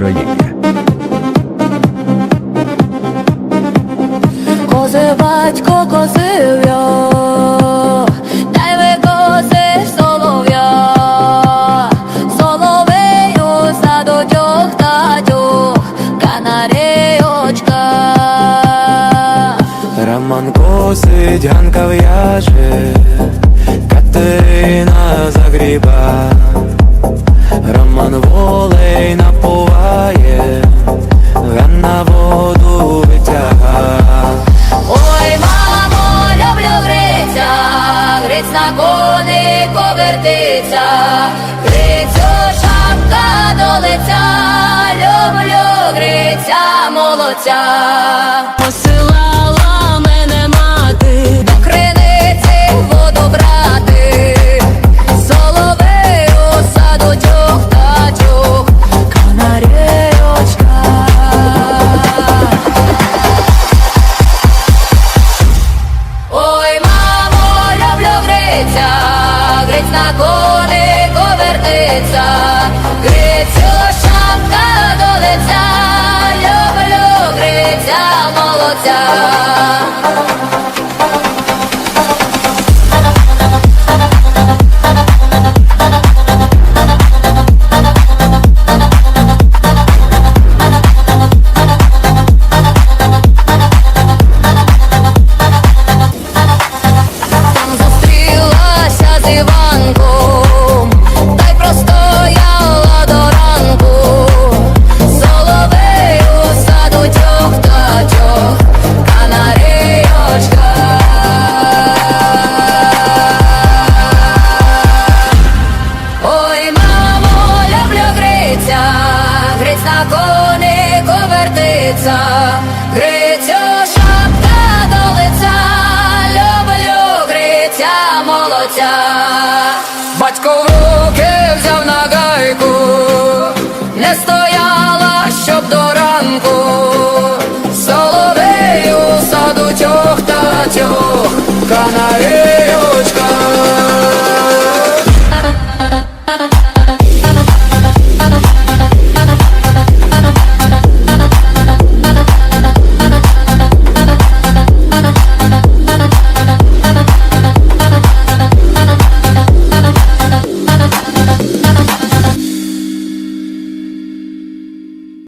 Україні. Кози батько козив я, дай ви кози солов'я, соловею садочок татю, канарейочка. Роман косить, Ганка в'яже, Катерина загріба, Роман волей напуває, Ганна воду витяга. Ой, мамо, люблю гриця, гриць на конику вертиться, грицю шапка до лиця, люблю гриця молодця. Посилала на конику вертиться, грицю шапка до лиця, люблю гриця молодця. Грицю шапка до лиця, люблю гриця молодця. Батько в руки взяв на гайку, не стояла, щоб до ранку, соловею садочок та тьох канарей.